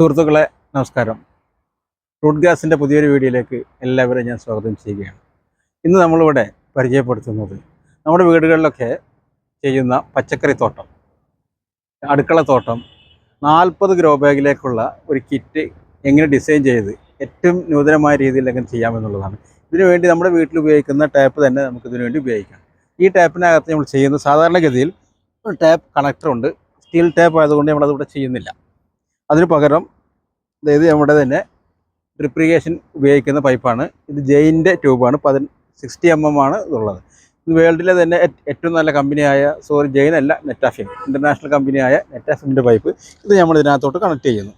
സുഹൃത്തുക്കളെ നമസ്കാരം. റൂട്ട് ഗ്യാസിന്റെ പുതിയൊരു വീഡിയോയിലേക്ക് എല്ലാവരെയും ഞാൻ സ്വാഗതം ചെയ്യുകയാണ്. ഇന്ന് നമ്മളിവിടെ പരിചയപ്പെടുത്തുന്നത് നമ്മുടെ വീടുകളിലൊക്കെ ചെയ്യുന്ന പച്ചക്കറി തോട്ടം അടുക്കള തോട്ടം നാൽപ്പത് ഗ്രോ ബാഗിലേക്കുള്ള ഒരു കിറ്റ് എങ്ങനെ ഡിസൈൻ ചെയ്ത് ഏറ്റവും നൂതനമായ രീതിയിൽ എങ്ങനെ ചെയ്യാമെന്നുള്ളതാണ്. ഇതിനുവേണ്ടി നമ്മുടെ വീട്ടിൽ ഉപയോഗിക്കുന്ന ടാപ്പ് തന്നെ നമുക്ക് ഇതിനുവേണ്ടി ഉപയോഗിക്കാം. ഈ ടാപ്പിനകത്ത് നമ്മൾ ചെയ്യുന്ന സാധാരണഗതിയിൽ ഒരു ടാപ്പ് കണക്ടറുണ്ട്. സ്റ്റീൽ ടാപ്പ് ആയതുകൊണ്ട് നമ്മളതിവിടെ ചെയ്യുന്നില്ല. അതിന് പകരം അതായത് നമ്മുടെ തന്നെ ഡ്രിപ്രിഗേഷൻ ഉപയോഗിക്കുന്ന പൈപ്പാണ് ഇത് ജെയിന്റെ ട്യൂബാണ് പതി സിക്സ്റ്റി എം എം ആണ് ഇതുള്ളത്. ഇത് വേൾഡിലെ തന്നെ ഏറ്റവും നല്ല കമ്പനിയായ സോറി ജെയിൻ അല്ല നെറ്റാഫിം ഇന്റർനാഷണൽ കമ്പനിയായ നെറ്റാഫിന്റെ പൈപ്പ് ഇത് നമ്മൾ ഇതിനകത്തോട്ട് കണക്ട് ചെയ്യുന്നു.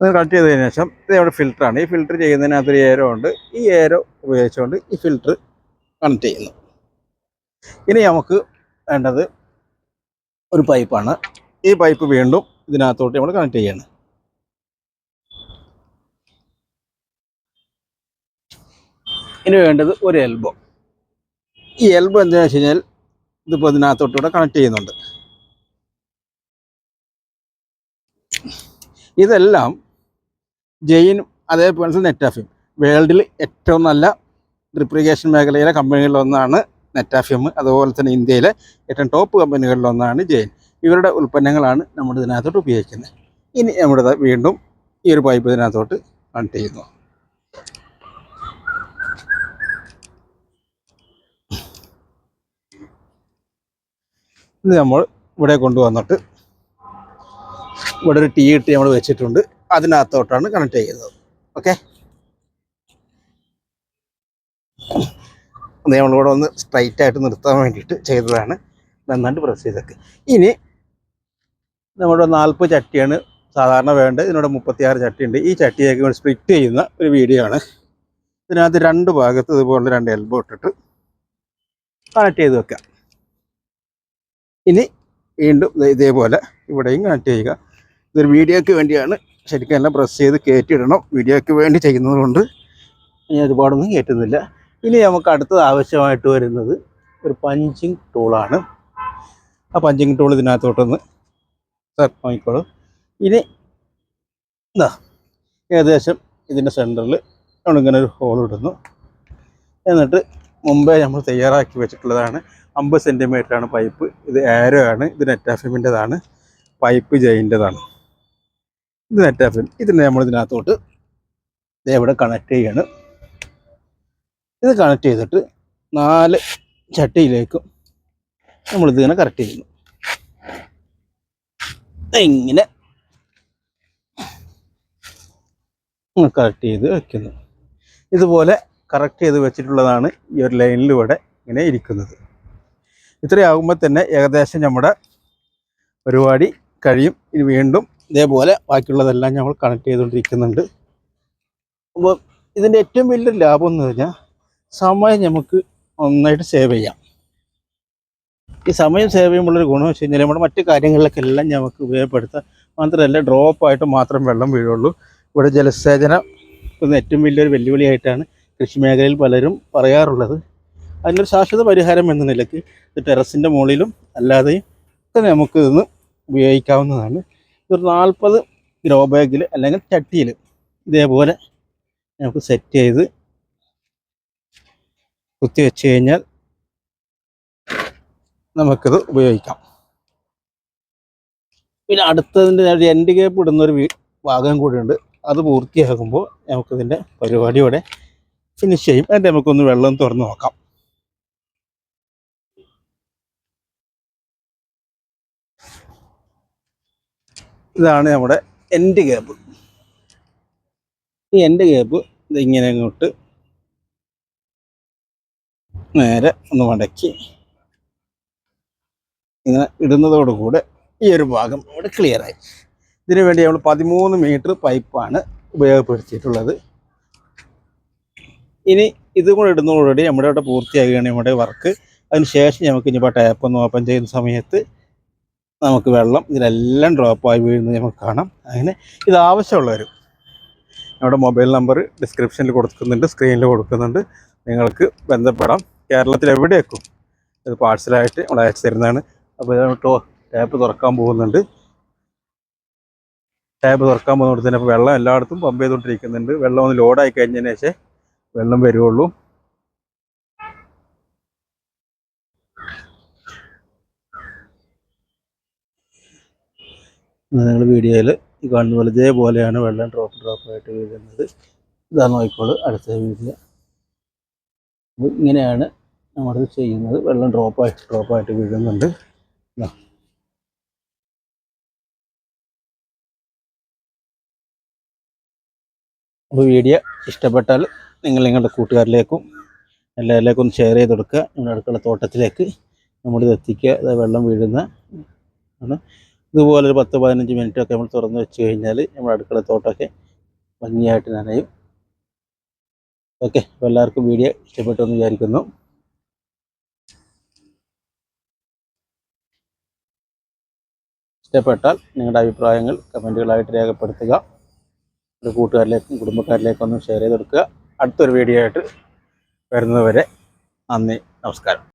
അത് കണക്ട് ചെയ്തതിനു ശേഷം ഇത് നമ്മുടെ ഫിൽറ്ററാണ് ഈ ഫിൽറ്റർ ചെയ്യുന്നതിനകത്ത് ഒരു ഏരോ ഉണ്ട്. ഈ ഏരോ ഉപയോഗിച്ചുകൊണ്ട് ഈ ഫിൽറ്റർ കണക്ട് ചെയ്യുന്നു. ഇനി നമുക്ക് വേണ്ടത് ഒരു പൈപ്പാണ്. ഈ പൈപ്പ് വീണ്ടും ഇതിനകത്തോട്ട് നമ്മൾ കണക്ട് ചെയ്യാണ്. ഇനി വേണ്ടത് ഒരു എൽബോ ഈ എൽബോ എന്താണെന്ന് വെച്ച് കഴിഞ്ഞാൽ ഇതിപ്പോൾ ഇതിനകത്തോട്ടൂടെ കണക്ട് ചെയ്യുന്നുണ്ട്. ഇതെല്ലാം ജെയിനും അതേപോലെ നെറ്റാഫിയും വേൾഡിൽ ഏറ്റവും നല്ല ഡ്രിപ്രിഗേഷൻ മേഖലയിലെ കമ്പനികളിലൊന്നാണ് നെറ്റാഫിയം അതുപോലെ തന്നെ ഇന്ത്യയിലെ ഏറ്റവും ടോപ്പ് കമ്പനികളിലൊന്നാണ് ജെയിൻ ഇവരുടെ ഉൽപ്പന്നങ്ങളാണ് നമ്മൾ ഇതിനകത്തോട്ട് ഉപയോഗിക്കുന്നത്. ഇനി നമ്മുടെ വീണ്ടും ഈ ഒരു പൈപ്പ് ഇതിനകത്തോട്ട് കണക്ട് ചെയ്യുന്നു. ഇത് നമ്മൾ ഇവിടെ കൊണ്ടുവന്നിട്ട് ഇവിടെ ഒരു ടീ ഇട്ട് നമ്മൾ വെച്ചിട്ടുണ്ട്. അതിനകത്തോട്ടാണ് കണക്ട് ചെയ്യുന്നത്. ഓക്കെ നമ്മളിവിടെ ഒന്ന് സ്ട്രൈറ്റ് ആയിട്ട് നിർത്താൻ വേണ്ടിയിട്ട് ചെയ്തതാണ്. നന്നായിട്ട് പ്രസ് ചെയ്തൊക്കെ ഇനി നമ്മുടെ നാൽപ്പത് ചട്ടിയാണ് സാധാരണ വേണ്ടത്. ഇതിനോട് മുപ്പത്തിയാറ് ചട്ടിയുണ്ട്. ഈ ചട്ടിയൊക്കെ സ്പ്ലിറ്റ് ചെയ്യുന്ന ഒരു വീഡിയോ ആണ്. ഇതിനകത്ത് രണ്ട് ഭാഗത്ത് ഇതുപോലെ രണ്ട് എൽബോ ഇട്ടിട്ട് കണക്ട് ചെയ്ത് വെക്കാം. ഇനി വീണ്ടും ഇതേപോലെ ഇവിടെയും കണക്ട് ചെയ്യുക. ഇതൊരു വീഡിയോയ്ക്ക് വേണ്ടിയാണ്. ശരിക്കും എല്ലാം പ്രസ് ചെയ്ത് കയറ്റിയിടണം വീഡിയോയ്ക്ക് വേണ്ടി ചെയ്യുന്നത് കൊണ്ട് ഞാൻ ഒരുപാടൊന്നും കയറ്റുന്നില്ല ഇനി നമുക്ക് അടുത്തത് ആവശ്യമായിട്ട് വരുന്നത് ഒരു പഞ്ചിങ് ടൂളാണ് ആ പഞ്ചിങ് ടൂൾ ഇതിനകത്തോട്ടൊന്ന് സാർ നോക്കിക്കോളൂ ഇനി എന്താ ഏകദേശം ഇതിന്റെ സെന്ററിൽ നമ്മളിങ്ങനെ ഒരു ഹോൾ ഇടുന്നു. എന്നിട്ട് മുമ്പേ നമ്മൾ തയ്യാറാക്കി വെച്ചിട്ടുള്ളതാണ്. അമ്പത് ആണ് പൈപ്പ് ഇത് ആരോ ആണ്. ഇത് നെറ്റാഫിമിന്റെതാണ് പൈപ്പ് ജയിന്റെതാണ് ഇത് നെറ്റാഫിം ഇതിനെ നമ്മൾ ഇതിനകത്തോട്ട് ദേ ഇവിടെ കണക്ട് ചെയ്യാണ്. ഇത് കണക്ട് ചെയ്തിട്ട് നാല് ചട്ടിയിലേക്കും നമ്മൾ ഇങ്ങനെ കറക്റ്റ് ചെയ്യുന്നു ഇങ്ങനെ കറക്റ്റ് ചെയ്ത് വെക്കുന്നു. ഇതുപോലെ കറക്റ്റ് ചെയ്ത് വെച്ചിട്ടുള്ളതാണ് ഈ ഒരു ലൈനിലൂടെ ഇങ്ങനെ ഇരിക്കുന്നത്. ഇത്രയാകുമ്പോൾ തന്നെ ഏകദേശം നമ്മുടെ പരിപാടി കഴിയും. ഇനി വീണ്ടും ഇതേപോലെ ബാക്കിയുള്ളതെല്ലാം നമ്മൾ കണക്ട് ചെയ്തുകൊണ്ടിരിക്കുന്നുണ്ട്. അപ്പോൾ ഇതിന്റെ ഏറ്റവും വലിയ ലാഭം എന്ന് പറഞ്ഞാൽ സമയം നമുക്ക് നന്നായിട്ട് സേവ് ചെയ്യാം. ഈ സമയം സേവ് ചെയ്യുമ്പോഴൊരു ഗുണം വെച്ച് കഴിഞ്ഞാൽ നമ്മുടെ മറ്റു കാര്യങ്ങളിലൊക്കെ എല്ലാം നമുക്ക് ഉപയോഗപ്പെടുത്താം. മാത്രമല്ല ഡ്രോപ്പായിട്ട് മാത്രം വെള്ളം വീഴുള്ളൂ. ഇവിടെ ജലസേചനം ഏറ്റവും വലിയൊരു വെല്ലുവിളിയായിട്ടാണ് കൃഷി മേഖലയിൽ പലരും പറയാറുള്ളത്. അതിനൊരു ശാശ്വത പരിഹാരം എന്ന നിലയ്ക്ക് ടെറസിന്റെ മുകളിലും അല്ലാതെയും ഒക്കെ നമുക്ക് ഇന്ന് ഉപയോഗിക്കാവുന്നതാണ്. ഒരു നാൽപ്പത് ഗ്രോ ബാഗിൽ അല്ലെങ്കിൽ ചട്ടിയിൽ ഇതേപോലെ നമുക്ക് സെറ്റ് ചെയ്ത് കുത്തി വെച്ച് കഴിഞ്ഞാൽ നമുക്കിത് ഉപയോഗിക്കാം. പിന്നെ അടുത്തതിന്റെ ഒരു എൻഡ് ഗ്യാപ്പ് ഇടുന്ന ഒരു ഭാഗം കൂടിയുണ്ട്. അത് പൂർത്തിയാകുമ്പോൾ നമുക്കിതിന്റെ പരിപാടിയോടെ ഫിനിഷ് ചെയ്യും. എന്നിട്ട് നമുക്കൊന്ന് വെള്ളം തുറന്ന് നോക്കാം. ഇതാണ് നമ്മുടെ എൻഡ് ഗ്യാപ്പ് ഈ എൻഡ് ഗ്യാപ്പ് ഇതിങ്ങനെ അങ്ങോട്ട് നേരെ ഒന്ന് മടക്കി. ഇങ്ങനെ ഇടുന്നതോടുകൂടെ ഈ ഒരു ഭാഗം ഇവിടെ ക്ലിയറായി ഇതിനു വേണ്ടി നമ്മൾ പതിമൂന്ന് മീറ്റർ പൈപ്പാണ് ഉപയോഗപ്പെടുത്തിയിട്ടുള്ളത്. ഇനി ഇതും കൂടെ ഇടുന്നതോടുകൂടി നമ്മുടെ ഇവിടെ പൂർത്തിയാകുകയാണ് നമ്മുടെ വർക്ക് അതിനുശേഷം നമുക്ക് ഇനിയിപ്പോൾ ടാപ്പ് ഒന്ന് ഓപ്പൺ ചെയ്യുന്ന സമയത്ത് നമുക്ക് വെള്ളം ഇതിലെല്ലാം ഡ്രോപ്പായി വീഴുന്നത് നമുക്ക് കാണാം. അങ്ങനെ ഇത് ആവശ്യമുള്ളവരും നമ്മുടെ മൊബൈൽ നമ്പർ ഡിസ്ക്രിപ്ഷനിൽ കൊടുക്കുന്നുണ്ട് സ്ക്രീനിൽ കൊടുക്കുന്നുണ്ട്. നിങ്ങൾക്ക് ബന്ധപ്പെടാം. കേരളത്തിൽ എവിടെയൊക്കെ ഇത് പാഴ്സലായിട്ട് നമ്മൾ അയച്ചു തരുന്നതാണ്. അപ്പോൾ ഇതോ ടാപ്പ് തുറക്കാൻ പോകുന്നുണ്ട്. ടാപ്പ് തുറക്കാൻ പോകുന്നിടത്ത് തന്നെ ഇപ്പോൾ വെള്ളം എല്ലായിടത്തും പമ്പ് ചെയ്തുകൊണ്ടിരിക്കുന്നുണ്ട് വെള്ളം ഒന്ന് ലോഡായി കഴിഞ്ഞതിന് ശേഷം വെള്ളം വരുവുള്ളൂ. നിങ്ങൾ വീഡിയോയിൽ ഈ കാണുന്ന പോലെ ഇതേപോലെയാണ് വെള്ളം ഡ്രോപ്പ് ഡ്രോപ്പ് ആയിട്ട് വീഴുന്നത്. ഇതാണ് നോക്കിക്കോളൂ അടുത്ത വീഡിയോ അപ്പോൾ ഇങ്ങനെയാണ് നമ്മൾ ചെയ്യുന്നത്. വെള്ളം ഡ്രോപ്പായിട്ട് ഡ്രോപ്പായിട്ട് വീഴുന്നുണ്ട്. അപ്പോൾ വീഡിയോ ഇഷ്ടപ്പെട്ടാൽ നിങ്ങൾ നിങ്ങളുടെ കൂട്ടുകാരിലേക്കും എല്ലാവരിലേക്കും ഒന്ന് ഷെയർ ചെയ്ത് കൊടുക്കുക. നമ്മുടെ അടുക്കള തോട്ടത്തിലേക്ക് നമ്മളിത് എത്തിക്കുക. വെള്ളം വീഴുന്ന ആണ്. ഇതുപോലെ ഒരു പത്ത് പതിനഞ്ച് മിനിറ്റൊക്കെ നമ്മൾ തുറന്ന് വെച്ച് കഴിഞ്ഞാൽ നമ്മുടെ അടുക്കള തോട്ടമൊക്കെ ഭംഗിയായിട്ട് നനയും. ഓക്കെ അപ്പോൾ എല്ലാവർക്കും വീഡിയോ ഇഷ്ടപ്പെട്ടു എന്ന് വിചാരിക്കുന്നു. ഇഷ്ടപ്പെട്ടാൽ നിങ്ങളുടെ അഭിപ്രായങ്ങൾ കമന്റുകളായിട്ട് രേഖപ്പെടുത്തുക. ഒരു കൂട്ടുകാരിലേക്കും കുടുംബക്കാരിലേക്കും ഒന്ന് ഷെയർ ചെയ്ത് കൊടുക്കുക. അടുത്തൊരു വീഡിയോ ആയിട്ട് വരുന്നതുവരെ നന്ദി നമസ്കാരം.